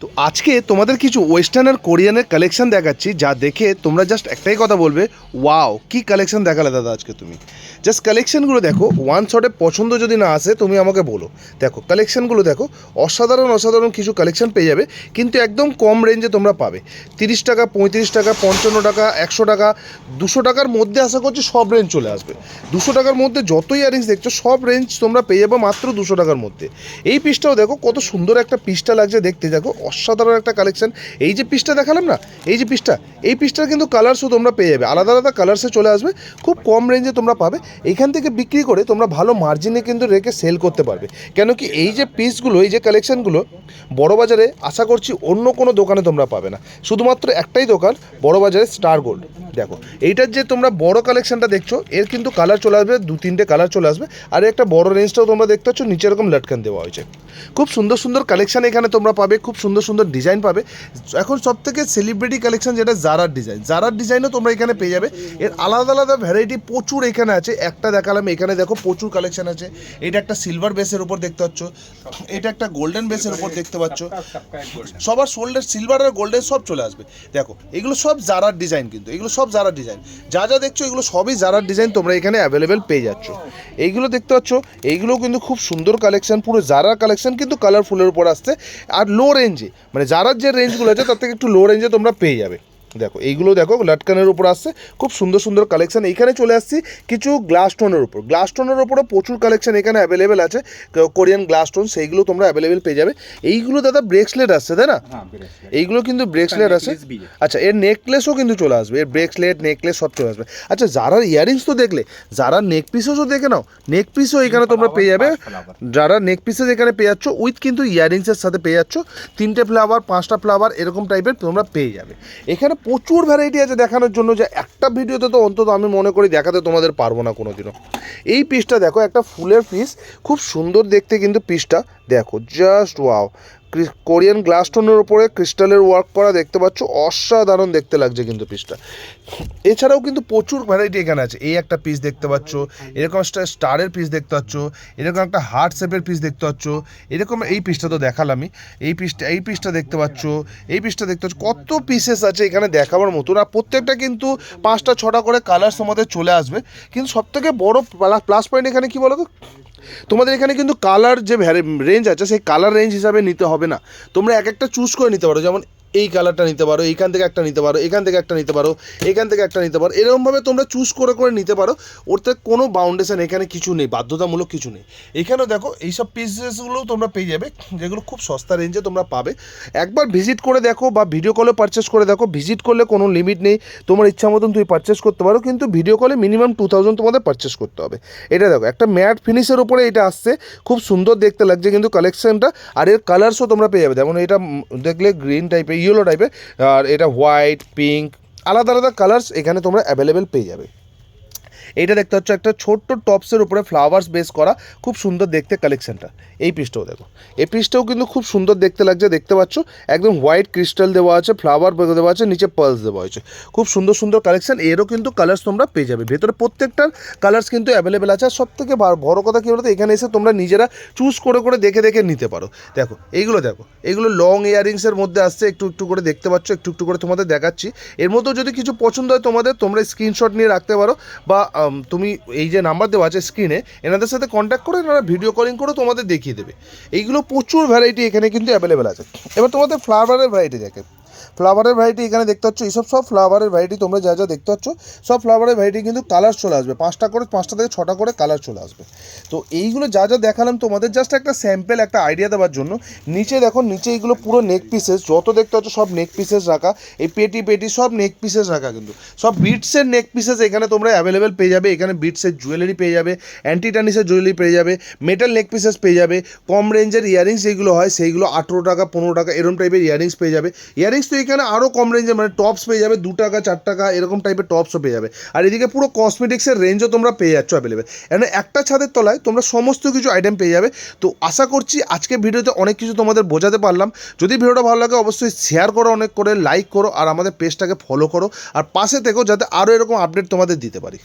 tú আজকে তোমাদের কিছু ওয়েস্টার্ন আর কোরিয়ানের কালেকশন দেখাচ্ছি, যা দেখে তোমরা জাস্ট একটাই কথা বলবে ওয়াও কি কালেকশন দেখালে দাদা আজকে তুমি? জাস্ট কালেকশনগুলো দেখো ওয়ান শটে পছন্দ যদি না আসে, তুমি আমাকে বলো। দেখো কালেকশনগুলো দেখো, অসাধারণ অসাধারণ কিছু কালেকশন পেয়ে যাবে, কিন্তু একদম কম রেঞ্জে তোমরা পাবে। তিরিশ টাকা, পঁয়ত্রিশ টাকা, পঞ্চান্ন টাকা, একশো টাকা, দুশো টাকার মধ্যে আশা করছি সব রেঞ্জ চলে আসবে। দুশো টাকার মধ্যে যত ইয়ারিংস দেখছ, সব রেঞ্জ তোমরা পেয়ে যাবে মাত্র দুশো টাকার মধ্যে। এই পিসটাও দেখো, কত সুন্দর একটা পিসটা লাগছে দেখতে, দেখো অসাধারণ একটা কালেকশন এই যে পিসটা দেখালাম না, এই যে পিসটা এই পিসটার কিন্তু কালারসও তোমরা পেয়ে যাবে। আলাদা আলাদা কালার্সে চলে আসবে, খুব কম রেঞ্জে তোমরা পাবে। এখান থেকে বিক্রি করে তোমরা ভালো মার্জিনে কিন্তু রেখে সেল করতে পারবে। কেন কি এই যে পিসগুলো এই যে কালেকশানগুলো বড় বাজারে আশা করছি অন্য কোনো দোকানে তোমরা পাবে না। শুধুমাত্র একটাই দোকান, বড় বাজারে স্টার গোল্ড দেখো, এইটার যে তোমরা বড় কালেকশনটা দেখছ, এর কিন্তু কালার চলে আসবে, দু তিনটে কালার চলে আসবে, আর একটা বড় রেঞ্জটাও তোমরা দেখতে পাচ্ছ, নিচে এরকম লটকান দেওয়া হয়েছে। খুব সুন্দর সুন্দর কালেকশন এখানে তোমরা পাবে, খুব সুন্দর সুন্দর ডিজাইন পাবে। এখন সব থেকে সেলিব্রিটি কালেকশন যেটা জারার ডিজাইন জারার ডিজাইনও তোমরা এখানে পেয়ে যাবে। এর আলাদা আলাদা ভ্যারাইটি প্রচুর এখানে আছে। একটা দেখালাম, এখানে দেখো প্রচুর কালেকশন আছে। এটা একটা সিলভার বেসের উপর দেখতে পাচ্ছ। এটা একটা গোল্ডেন বেসের উপর দেখতে পাচ্ছ। সবার শোল্ডার সিলভার আর গোল্ডেন সব চলে আসবে। দেখো, এগুলো সব জারার ডিজাইন কিন্তু। এগুলো সব জারার ডিজাইন যা যা দেখছ, এগুলো সবই জারার ডিজাইন তোমরা এখানে অ্যাভেলেবেল পেয়ে যাচ্ছ। এইগুলো দেখতে পাচ্ছ, এইগুলো কিন্তু খুব সুন্দর কালেকশন পুরো জারার কালেকশন কিন্তু কালারফুলের উপর আসছে। আর লো রেঞ্জে মানে জারার যে রেঞ্জগুলো আছে, তার থেকে একটু লো রেঞ্জে তোমরা পেয়ে যাবে। দেখো এইগুলো দেখো লাটকানের উপর আসছে। খুব সুন্দর সুন্দর কালেকশান এইখানে চলে আসছি কিছু গ্লাস স্টোনের উপর। গ্লাস স্টোনের উপরও প্রচুর কালেকশন এখানে অ্যাভেলেবেল আছে। কোরিয়ান গ্লাস স্টোন সেইগুলো তোমরা অ্যাভেলেবেল পেয়ে যাবে। এইগুলো দাদা ব্রেসলেট আসছে তাই না? হ্যাঁ এইগুলো কিন্তু ব্রেসলেট আছে। আচ্ছা এর নেকলেসও কিন্তু চলে আসবে। এর ব্রেসলেট নেকলেস সব চলে আসবে। আচ্ছা যারা ইয়ারিংস তো দেখলে যারা নেক পিসও দেখে নাও নেক পিসও এখানে তোমরা পেয়ে যাবে। যারা নেক পিসেস এখানে পেয়ে যাচ্ছ উইথ কিন্তু ইয়ারিংসের সাথে পেয়ে যাচ্ছ। তিনটে ফ্লাওয়ার পাঁচটা ফ্লাওয়ার এরকম টাইপের তোমরা পেয়ে যাবে। এখানে প্রচুর ভ্যারাইটি আছে দেখানোর জন্য যে একটা ভিডিওতে তো অন্তত আমি মনে করি দেখাতে তোমাদের পারব না কোনো দিনও এই পিসটা দেখো, একটা ফুলের পিস খুব সুন্দর দেখতে কিন্তু পিসটা দেখো জাস্ট ওয়াও কোরিয়ান গ্লাস স্টোনের উপরে ক্রিস্টালের ওয়ার্ক করা দেখতে পাচ্ছ, অসাধারণ দেখতে লাগছে কিন্তু পিসটা। এছাড়াও কিন্তু প্রচুর ভ্যারাইটি এখানে আছে। এই একটা পিস দেখতে পাচ্ছ, এরকম একটা স্টারের পিস দেখতে পাচ্ছ, এরকম একটা হার্ট শেপের পিস দেখতে পাচ্ছ, এরকম এই পিসটা তো দেখালামই। এই পিসটা এই পিসটা দেখতে পাচ্ছ, এই পিসটা দেখতে পাচ্ছ, কত পিসেস আছে এখানে দেখাবার মতন। আর প্রত্যেকটা কিন্তু পাঁচটা ছটা করে কালার তোমাদের চলে আসবে। কিন্তু সবথেকে বড় প্লাস পয়েন্ট এখানে কী বলো তো তোমাদের এখানে কিন্তু কালার যে রেঞ্জ আছে, সেই কালার রেঞ্জ হিসাবে নিতে হবে না। তোমরা এক একটা চুজ করে নিতে পারো। যেমন এই কালারটা নিতে পারো এইখান থেকে একটা নিতে পারো, এখান থেকে একটা নিতে পারো, এখান থেকে একটা নিতে পারো। এরকমভাবে তোমরা চুজ করে করে নিতে পারো। ওতে কোনো বাউন্ডেশন এখানে কিছু নেই, বাধ্যতামূলক কিছু নেই। এখানেও দেখো, এইসব পিসেসগুলোও তোমরা পেয়ে যাবে, যেগুলো খুব সস্তা রেঞ্জে তোমরা পাবে। একবার ভিজিট করে দেখো বা ভিডিও কলে পারচেস করে দেখো। ভিজিট করলে কোনো লিমিট নেই, তোমার ইচ্ছা মতন তুমি পারচেস করতে পারো, কিন্তু ভিডিও কলে মিনিমাম টু থাউজেন্ড তোমাদের পারচেস করতে হবে। এটা দেখো, একটা ম্যাট ফিনিশের উপরে এটা আসছে, খুব সুন্দর দেখতে লাগছে কিন্তু কালেকশনটা আর এর কালার্সও তোমরা পেয়ে যাবে। যেমন এটা দেখলে গ্রিন টাইপের ইয়েলো টাইপের আর এটা হোয়াইট পিঙ্ক আলাদা আলাদা কালার্স এখানে তোমরা অ্যাভেলেবেল পেয়ে যাবে। এইটা দেখতে হচ্ছে একটা ছোট্ট টপসের উপরে ফ্লাওয়ার্স বেস করা খুব সুন্দর দেখতে কালেকশনটা এই পিসটাও দেখো। এই পিসটাও কিন্তু খুব সুন্দর দেখতে লাগছে, দেখতে পাচ্ছ? একদম হোয়াইট ক্রিস্টাল দেওয়া আছে ফ্লাওয়ার দেওয়া আছে, নিচে পার্লস দেওয়া হয়েছে। খুব সুন্দর সুন্দর কালেকশন এরও কিন্তু কালার্স তোমরা পেয়ে যাবে। ভেতরে প্রত্যেকটার কালার্স কিন্তু অ্যাভেলেবেল আছে। আর সব থেকে বড় কথা কী বলতো? এখানে এসে তোমরা নিজেরা চুজ করে করে দেখে দেখে নিতে পারো। দেখো, এইগুলো দেখো। এগুলো লং ইয়ারিংসের মধ্যে আসছে। একটু একটু করে দেখতে পাচ্ছ, একটু একটু করে তোমাদের দেখাচ্ছি। এর মধ্যেও যদি কিছু পছন্দ হয় তোমাদের, তোমরা স্ক্রিনশট নিয়ে রাখতে পারো বা তুমি এই যে নাম্বার দেওয়া আছে স্ক্রিনে এনাদের সাথে কন্ট্যাক্ট করে, এনারা ভিডিও কলিং করে তোমাদের দেখিয়ে দেবে। এইগুলো প্রচুর ভ্যারাইটি এখানে কিন্তু অ্যাভেলেবেল আছে। এবার তোমাদের ফ্লাওয়ারের ভ্যারাইটি দেখে। ফ্লাওয়ারের ভ্যারাইটি এখানে দেখতে পাচ্ছ, এইসব সব ফ্লাওয়ারের ভ্যারাইটি তোমরা যা যা দেখতে পাচ্ছ, সব ফ্লাওয়ারের ভ্যারাইটি কিন্তু কালার চলে আসবে। পাঁচটা করে, পাঁচটা থেকে ছটা করে কালার চলে আসবে। তো এইগুলো যা যা দেখালাম, তোমাদের জাস্ট একটা স্যাম্পেল একটা আইডিয়া দেওয়ার জন্য। নিচে দেখো, নিচে এইগুলো পুরো নেক পিসেস যত দেখতে পাচ্ছ সব নেক পিসেস রাখা। এই পেটি পেটি সব নেক পিসেস রাখা কিন্তু। সব বিটসের নেক পিসেস এখানে তোমরা অ্যাভেলেবেল পেয়ে যাবে। এখানে বিটসের জুয়েলারি পেয়ে যাবে অ্যান্টি টানিসের জুয়েলারি পেয়ে যাবে মেটাল নেক পিসেস পেয়ে যাবে, কম রেঞ্জের ইয়ারিংস যেগুলো হয়, সেইগুলো আঠেরো টাকা, পনেরো টাকা এরকম টাইপের ইয়ারিংস পেয়ে যাবে। ইয়ারিংস তো এখানে আরও কম রেঞ্জের মানে টপস পেয়ে যাবে, দু টাকা, চার টাকা, এরকম টাইপের টপসও পেয়ে যাবে। আর এদিকে পুরো কসমেটিক্সের রেঞ্জও তোমরা পেয়ে যাচ্ছ অ্যাভেলেবেল এখানে একটা ছাদের তলায় তোমরা সমস্ত কিছু আইটেম পেয়ে যাবে। তো আশা করছি আজকে ভিডিওতে অনেক কিছু তোমাদের বোঝাতে পারলাম। যদি ভিডিওটা ভালো লাগে অবশ্যই শেয়ার করো, অনেক করে লাইক করো, আর আমাদের পেজটাকে ফলো করো। আর পাশে থেকেও যাতে আরও এরকম আপডেট তোমাদের দিতে পারি।